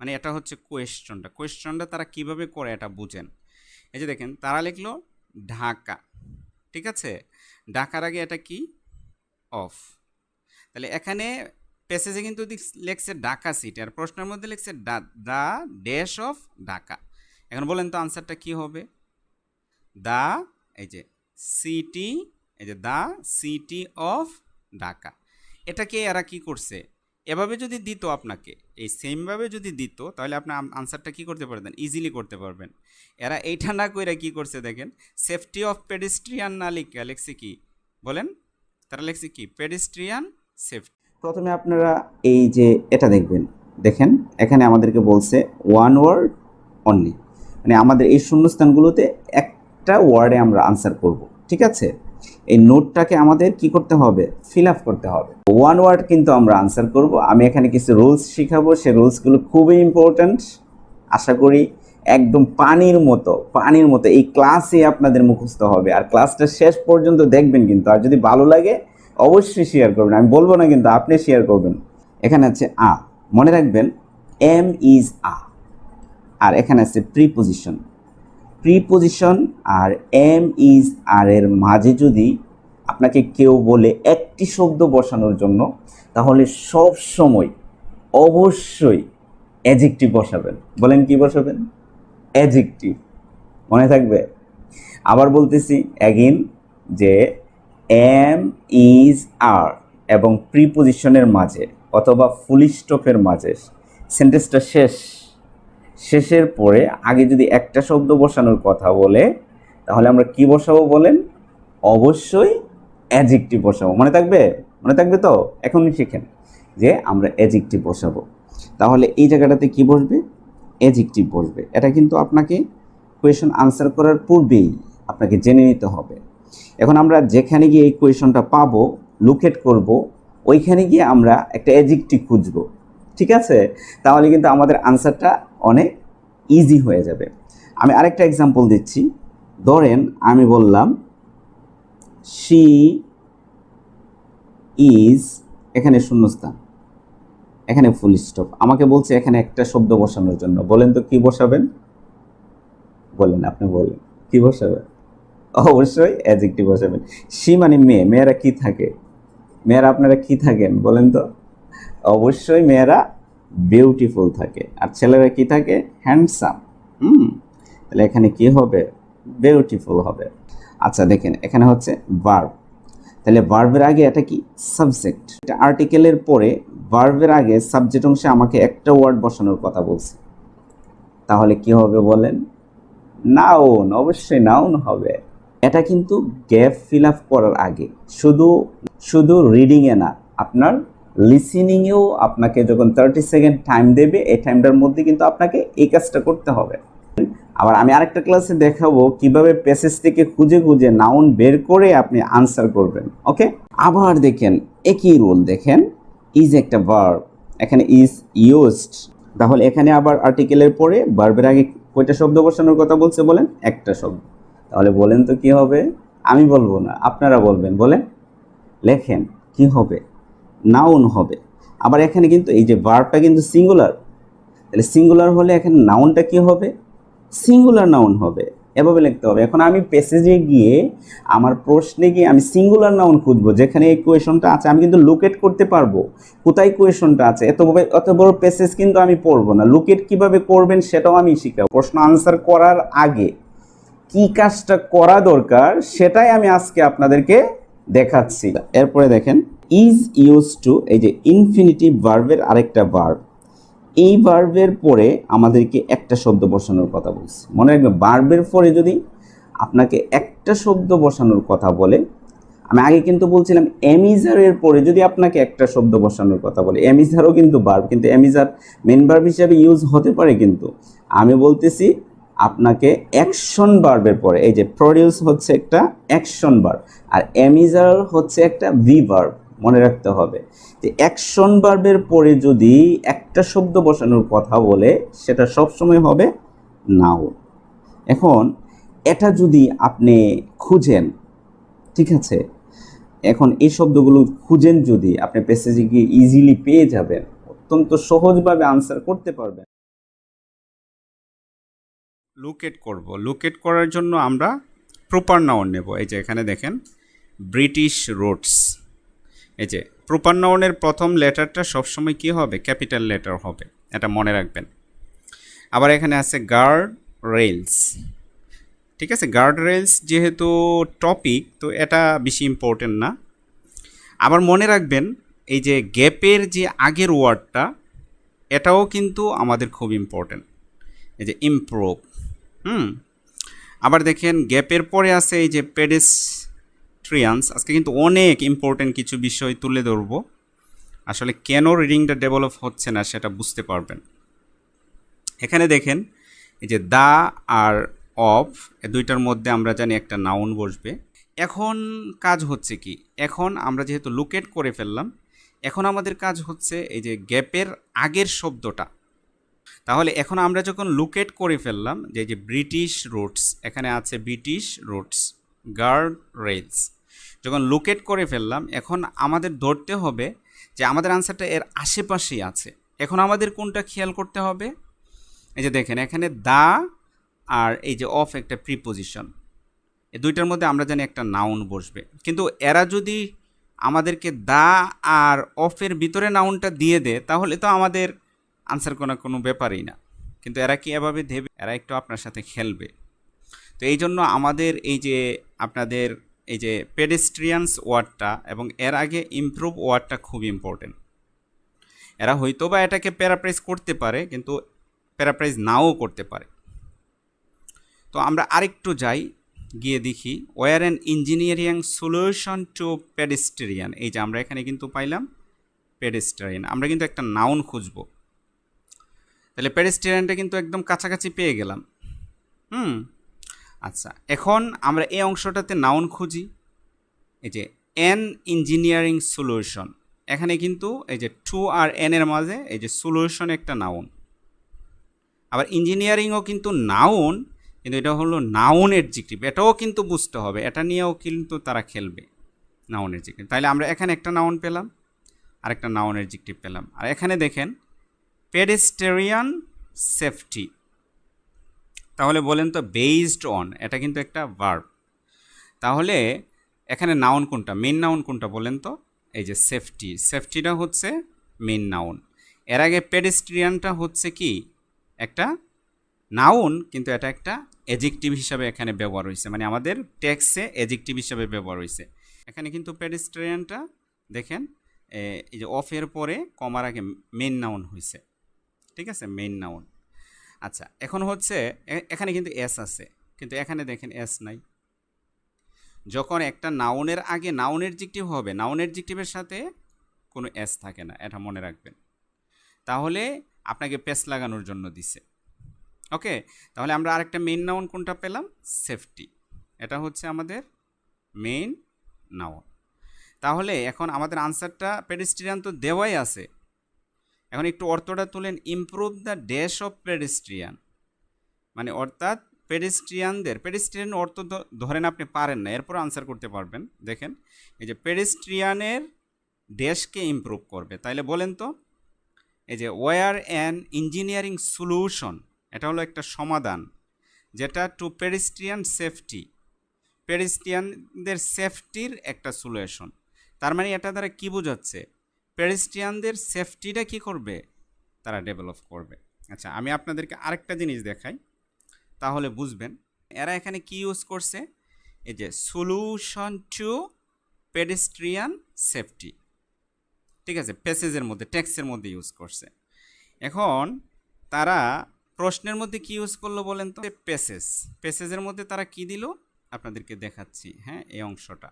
মানে এটা হচ্ছে কোয়েশ্চনটা। কোয়েশ্চনটা তারা কীভাবে করে এটা বুঝেন। এই যে দেখেন, তারা লিখলো ঢাকা। ঠিক আছে? ঢাকার আগে এটা কি? অফ। তাহলে এখানে প্যাসেজে কিন্তু লেখছে ঢাকা সিটি আর প্রশ্নের মধ্যে লিখছে দা ড্যাশ অফ ঢাকা। এখন বলেন তো আনসারটা কি হবে? দা, এই যে সিটি এই যে দা সিটি অফ ঢাকা। এটাকে এরা কি করছে? এভাবে যদি দিত আপনাকে, এই সেমভাবে যদি দিত, তাহলে আপনি আনসারটা কি করতে পারতেন? ইজিলি করতে পারবেন। এরা এইটা না কইরা কি করছে দেখেন? সেফটি অফ পেডিস্ট্রিয়ান না লিখা, লেখছে কি? বলেন? তারা লেখছে কি? পেডিস্ট্রিয়ান সেফটি প্রথমে আপনারা এই যে এটা দেখবেন। দেখেন, এখানে আমাদেরকে বলছে ওয়ান ওয়ার্ড অনলি মানে আমাদের এই শূন্যস্থানগুলোতে একটা ওয়ার্ডে আমরা আনসার করব। ঠিক আছে? এই নোটটাকে আমাদের কি করতে হবে? ফিল আপ করতে হবে। ওয়ান ওয়ার্ড কিন্তু আমরা আনসার করব। আমি এখানে কিছু রুলস শিখাবো। সেই রুলসগুলো খুবই ইম্পর্ট্যান্ট আশা করি একদম পানির মতো পানির মতো। এই ক্লাসে আপনাদের মুখস্থ হবে। আর ক্লাসটা শেষ পর্যন্ত দেখবেন কিন্তু। আর যদি ভালো লাগে, অবশ্যই শেয়ার করবেন। আমি বলব না কিন্তু, আপনি শেয়ার করবেন। এখানে আছে আ। মনে রাখবেন এম ইজ আ আর এখানে আছে প্রিপোজিশন প্রিপোজিশন আর এম ইজ আর এর মাঝে যদি আপনাকে কেউ বলে একটি শব্দ বসানোর জন্য, তাহলে সব সময় অবশ্যই অ্যাজেক্টিভ বসাবেন। বলেন কি বসাবেন? অ্যাজেক্টিভ মনে থাকবে? আবার বলতেছি অ্যাগিন যে এম ইজ আর এবং প্রিপোজিশনের মাঝে অথবা ফুল স্টপের মাঝে। সেন্টেন্সটা শেষ। শেষের পরে আগে যদি একটা শব্দ বসানোর কথা বলে, তাহলে আমরা কি বসাবো বলেন? অবশ্যই অ্যাজেক্টিভ বসাবো। মনে থাকবে? মনে থাকবে তো? এখনই শিখেন যে আমরা অ্যাজেক্টিভ বসাবো। তাহলে এই জায়গাটাতে কি বসবে? অ্যাজেক্টিভ বসবে। এটা কিন্তু আপনাকে কোয়েশন আনসার করার পূর্বেই আপনাকে জেনে নিতে হবে। এখন আমরা যেখানে গিয়ে এই কোয়েশনটা পাবো লোকেট করব, ওইখানে গিয়ে আমরা একটা অ্যাজেক্টিভ খুঁজবো। ঠিক আছে? তাহলে কিন্তু আমাদের আনসারটা অনেক ইজি হয়ে যাবে। আমি আরেকটা এক্সাম্পল দিচ্ছি। ধরেন আমি বললাম শি ইজ এখানে শূন্যস্থান। এখানে ফুল স্টপ আমাকে বলছে এখানে একটা শব্দ বসানোর জন্য। বলেন তো কি বসাবেন? বলেন, আপনি বলেন। কি বসাবেন? অবশ্যই অ্যাজেক্টিভ বসাবেন। সি মানে মেয়ে, মেয়েরা কি থাকে? মেয়েরা আপনারা কি থাকেন? বলেন তো। অবশ্যই মেয়েরা বিউটিফুল থাকে। আর ছেলেরা কি থাকে? হ্যান্ডসাম হুম? তাহলে এখানে কি হবে? বিউটিফুল হবে। আচ্ছা দেখেন, এখানে হচ্ছে ভার্ব তাহলে ভার্বের আগে এটা কি? সাবজেক্ট এটা আর্টিকেলের পরে ভার্বের আগে সাবজেক্ট অংশে আমাকে একটা ওয়ার্ড বসানোর কথা বলছে। তাহলে কি হবে বলেন? নাউন অবশ্যই নাউন হবে। এটা কিন্তু গ্যাপ ফিল আপ করার আগে। শুধু শুধু রিডিংয়ে না, আপনার লিসেনিংয়েও আপনাকে যখন থার্টি সেকেন্ড টাইম দেবে, এই টাইমটার মধ্যে কিন্তু আপনাকে এই কাজটা করতে হবে। আবার আমি আরেকটা ক্লাসে দেখাবো কীভাবে প্যাসেজ থেকে খুঁজে খুঁজে নাউন বের করে আপনি আনসার করবেন ওকে আবার দেখেন, একই রুল দেখেন ইজ একটা ভার্ব এখানে ইজ ইউজড তাহলে এখানে আবার আর্টিকেলের পরে ভার্বের আগে কয়টা শব্দ বসানোর কথা বলছে বলেন? একটা শব্দ। তাহলে বলেন তো কি হবে? আমি বলব না, আপনারা বলবেন, বলেন? লেখেন, কি হবে? নাউন হবে। আবার এখানে কিন্তু এই যে ভার্বটা কিন্তু সিঙ্গুলার তাহলে সিঙ্গুলার হলে এখানে নাউনটা কি হবে? সিঙ্গুলার নাউন হবে। এভাবে লিখতে হবে। এখন আমি প্যাসেজে গিয়ে আমার প্রশ্নে গিয়ে আমি সিঙ্গুলার নাউন খুঁজবো, যেখানে এই কোয়েশনটা আছে, আমি কিন্তু লোকেট করতে পারব। কোথায় কোয়েশনটা আছে? এত বড়- এত বড় প্যাসেজ কিন্তু আমি পড়ব না। লোকেট কীভাবে করবেন সেটাও আমি শিখাবো। প্রশ্ন আনসার করার আগে কি কাজটা করা দরকার, সেটাই আমি আজকে আপনাদেরকে দেখাচ্ছি। এরপরে দেখেন। ইজ ইউজ টু এই যে ইনফিনিটিভ ভার্বের আরেকটা ভার্ব এই ভার্বের পরে আমাদেরকে একটা শব্দ বসানোর কথা বলছি। মনে রাখবে ভার্বের পরে যদি আপনাকে একটা শব্দ বসানোর কথা বলে, আমি আগে কিন্তু বলছিলাম এমিজারের পরে যদি আপনাকে একটা শব্দ বসানোর কথা বলে এমিজারও কিন্তু ভার্ব কিন্তু অ্যামিজার মেন ভার্ব হিসাবে ইউজ হতে পারে কিন্তু, আমি বলতেছি আপনাকে অ্যাকশন ভার্বের পরে, এই যে প্রডিউস হচ্ছে একটা অ্যাকশন ভার্ব আর অ্যামিজার হচ্ছে একটা ভি ভার্ব মনে রাখতে হবে যে অ্যাকশন ভার্বের পরে যদি একটা শব্দ বসানোর কথা বলে, সেটা সবসময় হবে নাউন এখন, এটা যদি আপনি খুঁজেন, ঠিক আছে? এখন এই শব্দগুলো খুঁজেন যদি, আপনি প্যাসেজে গিয়ে ইজিলি পেয়ে যাবেন, অত্যন্ত সহজভাবে আনসার করতে পারবেন। লোকেট করব। লোকেট করার জন্য আমরা প্রপার নাউন নেব। এই যে এখানে দেখেন ব্রিটিশ রোডস এই যে প্রপার নাউনের প্রথম লেটারটা সবসময় কী হবে? ক্যাপিটাল লেটার হবে। এটা মনে রাখবেন। আবার এখানে আছে গার্ড রেলস ঠিক আছে? গার্ড রেলস যেহেতু টপিক তো এটা বেশি ইম্পর্টেন্ট না। আবার মনে রাখবেন, এই যে গ্যাপের যে আগের ওয়ার্ডটা, এটাও কিন্তু আমাদের খুব ইম্পর্টেন্ট এই যে ইমপ্রুভ হুম? আবার দেখেন, গ্যাপের পরে আছে এই যে পেডেস্ট্রিয়ান্স আজকে কিন্তু অনেক ইম্পর্টেন্ট কিছু বিষয় তুলে ধরবো। আসলে কেন রিডিংটা ডেভেলপ হচ্ছে না সেটা বুঝতে পারবেন। এখানে দেখেন, এই যে দা আর অফ দুইটার মধ্যে আমরা জানি একটা নাউন বসবে। এখন কাজ হচ্ছে কি? এখন আমরা যেহেতু লুকেট করে ফেললাম, এখন আমাদের কাজ হচ্ছে এই যে গ্যাপের আগের শব্দটা। তাহলে এখন আমরা যখন লুকেট করে ফেললাম, যে এই যে ব্রিটিশ রুটস এখানে আছে ব্রিটিশ রুটস গার্ড রেলস যখন লুকেট করে ফেললাম, এখন আমাদের ধরতে হবে যে আমাদের আনসারটা এর আশেপাশেই আছে। এখন আমাদের কোনটা খেয়াল করতে হবে? এই যে দেখেন, এখানে দা আর এই যে অফ একটা প্রিপোজিশন এই দুইটার মধ্যে আমরা জানি একটা নাউন বসবে। কিন্তু এরা যদি আমাদেরকে দা আর অফের ভিতরে নাউনটা দিয়ে দেয়, তাহলে তো আমাদের আনসার করার কোনো ব্যাপারই না। কিন্তু এরা কি এভাবে দেবে? এরা একটু আপনার সাথে খেলবে। তো এই জন্য আমাদের এই যে আপনাদের এই যে পেডেস্ট্রিয়ানস ওয়ার্ডটা এবং এর আগে ইমপ্রুভ ওয়ার্ডটা খুব ইম্পর্টেন্ট এরা হয়তো বা এটাকে প্যারাপ্রাইজ করতে পারে, কিন্তু প্যারাপ্রাইজ নাও করতে পারে। তো আমরা আরেকটু যাই, গিয়ে দেখি। War an engineering solution to pedestrian এই যে আমরা এখানে কিন্তু পাইলাম পেডেস্ট্রিয়ান আমরা কিন্তু একটা নাউন খুঁজবো। তাহলে পেডেস্ট্রিয়ানটা কিন্তু একদম কাছাকাছি পেয়ে গেলাম। হুম? আচ্ছা এখন আমরা এই অংশটাতে নাউন খুঁজি। এই যে এন ইঞ্জিনিয়ারিং সলিউশন এখানে কিন্তু এই যে টু আর এন এর মাঝে এই যে সলিউশন একটা নাউন আবার ইঞ্জিনিয়ারিংও কিন্তু নাউন কিন্তু এটা হলো নাউন এডজেক্টিভ এটাও কিন্তু বুঝতে হবে, এটা নিয়েও কিন্তু তারা খেলবে নাউন এডজেক্টিভ তাহলে আমরা এখানে একটা নাউন পেলাম আর একটা নাউন এডজেক্টিভ পেলাম। আর এখানে দেখেন পেডেস্টেরিয়ান সেফটি তাহলে বলেন তো বেসড অন এটা কিন্তু একটা ভার্ব তাহলে এখানে নাউন কোনটা? মেন নাউন কোনটা বলেন তো? এই যে সেফটি সেফটিটা হচ্ছে মেন নাউন এর আগে পেডেস্ট্রিয়ানটা হচ্ছে কি? একটা নাউন কিন্তু এটা একটা এজেক্টিভ হিসাবে এখানে ব্যবহার হয়েছে। মানে আমাদের ট্যাক্সে এজেক্টিভ হিসাবে ব্যবহার হয়েছে। এখানে কিন্তু পেডেস্ট্রিয়ানটা দেখেন এই যে অফের পরে কমার আগে মেন নাউন হয়েছে। ঠিক আছে? মেন নাউন আচ্ছা এখন হচ্ছে এখানে কিন্তু এস আছে, কিন্তু এখানে দেখেন এস নাই। যখন একটা নাউনের আগে নাউনের জিকটিভ হবে নাউনের জিকটিভের সাথে কোনো এস থাকে না, এটা মনে রাখবেন। তাহলে আপনাকে পেস লাগানোর জন্য দিছে। ওকে? তাহলে আমরা আরেকটা মেইন নাউন কোনটা পেলাম? সেফটি এটা হচ্ছে আমাদের মেইন নাউন তাহলে এখন আমাদের আনসারটা পেডিস্ট্রিয়ান তো দেওয়াই আছে এখন একটু অর্থটা তুলেন improve the dash of pedestrian মানে অর্থাৎ পেডিস্ট্রিয়ানদের পেডিস্ট্রিয়ান অর্থ ধরেন আপনি পারেন না, এরপর আনসার করতে পারবেন। দেখেন, এই যে পেডিস্ট্রিয়ানের ড্যাশকে ইমপ্রুভ করবে। তাইলে বলেন তো, এই যে ওয়ার অ্যান ইঞ্জিনিয়ারিং সলিউশন এটা হলো একটা সমাধান, যেটা টু পেডিস্ট্রিয়ান সেফটি পেডিস্ট্রিয়ানদের সেফটির একটা সলিউশন তার মানে এটা দ্বারা কী বোঝাচ্ছে? পেডিস্ট্রিয়ানদের সেফটিটা কি করবে? তারা ডেভেলপ করবে। আচ্ছা আমি আপনাদেরকে আরেকটা জিনিস দেখাই, তাহলে বুঝবেন। এরা এখানে কি ইউজ করছে? এই যে সলিউশন টু পেডিস্ট্রিয়ান সেফটি ঠিক আছে প্যাসেজের মধ্যে ট্যাক্সের মধ্যে ইউজ করছে। এখন তারা প্রশ্নের মধ্যে কি ইউজ করল বলেন তো? প্যাসেজ প্যাসেজের মধ্যে তারা কি দিল? আপনাদেরকে দেখাচ্ছি হ্যাঁ এই অংশটা।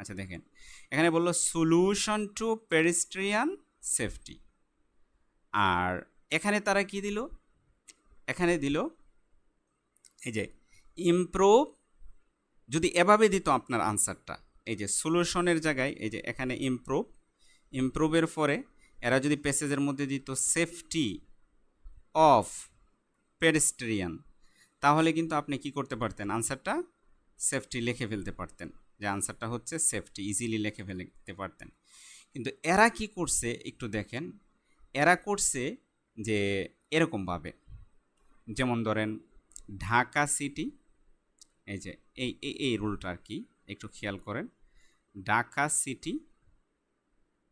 আচ্ছা দেখেন। এখানে বলল সলিউশন টু পেডিস্ট্রিয়ান সেফটি আর এখানে তারা কি দিল? এখানে দিল, এই যে ইমপ্রুভ যদি এভাবে দিত আপনার আনসারটা, এই যে সলিউশনের জায়গায়, এই যে, এখানে ইমপ্রুভ ইমপ্রুভের পরে, এরা যদি প্যাসেজের মধ্যে দিত সেফটি অফ পেডেস্ট্রিয়ান তাহলে কিন্তু আপনি কি করতে পারতেন? আনসারটা সেফটি লিখে ফেলতে পারতেন। যে আনসারটা হচ্ছে সেফটি ইজিলি লিখে ফেলতে পারতেন। কিন্তু এরা কি করছে একটু দেখেন, এরা করছে যে এরকমভাবে। যেমন ধরেন, ঢাকা সিটি এই যে, এই এই রুলটা আর কি, একটু খেয়াল করেন। ঢাকা সিটি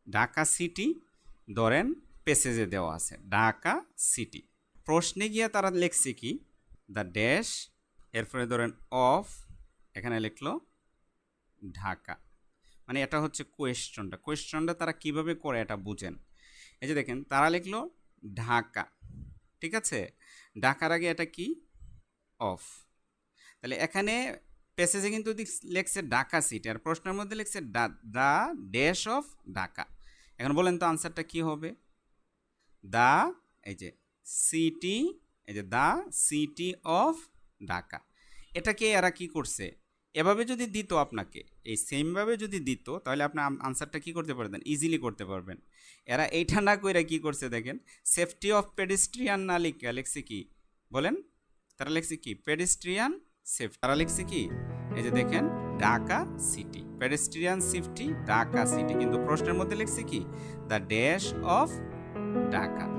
ঢাকা সিটি ধরেন পেসেজে দেওয়া আছে, ঢাকা সিটি প্রশ্নে গিয়ে তারা লিখছে কি? দ্য ড্যাশ এরপরে ধরেন অফ এখানে লিখলো ঢাকা। মানে এটা হচ্ছে কোয়েশ্চনটা কোয়েশ্চনটা তারা কীভাবে করে এটা বুঝেন। এই যে দেখেন, তারা লিখলো ঢাকা। ঠিক আছে? ঢাকার আগে এটা কি? অফ তাহলে এখানে প্যাসেজে কিন্তু লেখছে ঢাকা সিটি আর প্রশ্নের মধ্যে লিখছে দা ড্যাশ অফ ঢাকা। এখন বলেন তো আনসারটা কি হবে? দা, এই যে সিটি এই যে দা সিটি অফ ঢাকা। এটাকে এরা কি করছে? এভাবে যদি দিত আপনাকে, এই সেমভাবে যদি দিত, তাহলে আপনি আনসারটা কি করতে পারতেন? ইজিলি করতে পারবেন। এরা এইটা না কইরা কি করছে দেখেন? সেফটি অফ পেডিস্ট্রিয়ান না লিখে কি? বলেন। তারা লিখছে কি? পেডিস্ট্রিয়ান সেফ তারা লিখছে কি? এই যে দেখেন, Dhaka city pedestrian safety Dhaka city কিন্তু প্রশ্নের মধ্যে লিখছে কি? The dash of Dhaka.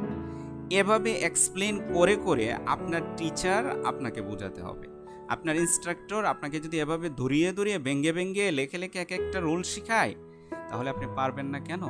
এভাবে এক্সপ্লেন করে করে আপনার টিচার আপনাকে বোঝাতে হবে। আপনার ইনস্ট্রাক্টর আপনাকে যদি এভাবে ধরিয়ে ধরিয়ে ব্যঙ্গে ব্যঙ্গে লেখে লেখে এক একটা রুল শেখায়, তাহলে আপনি পারবেন না কেন?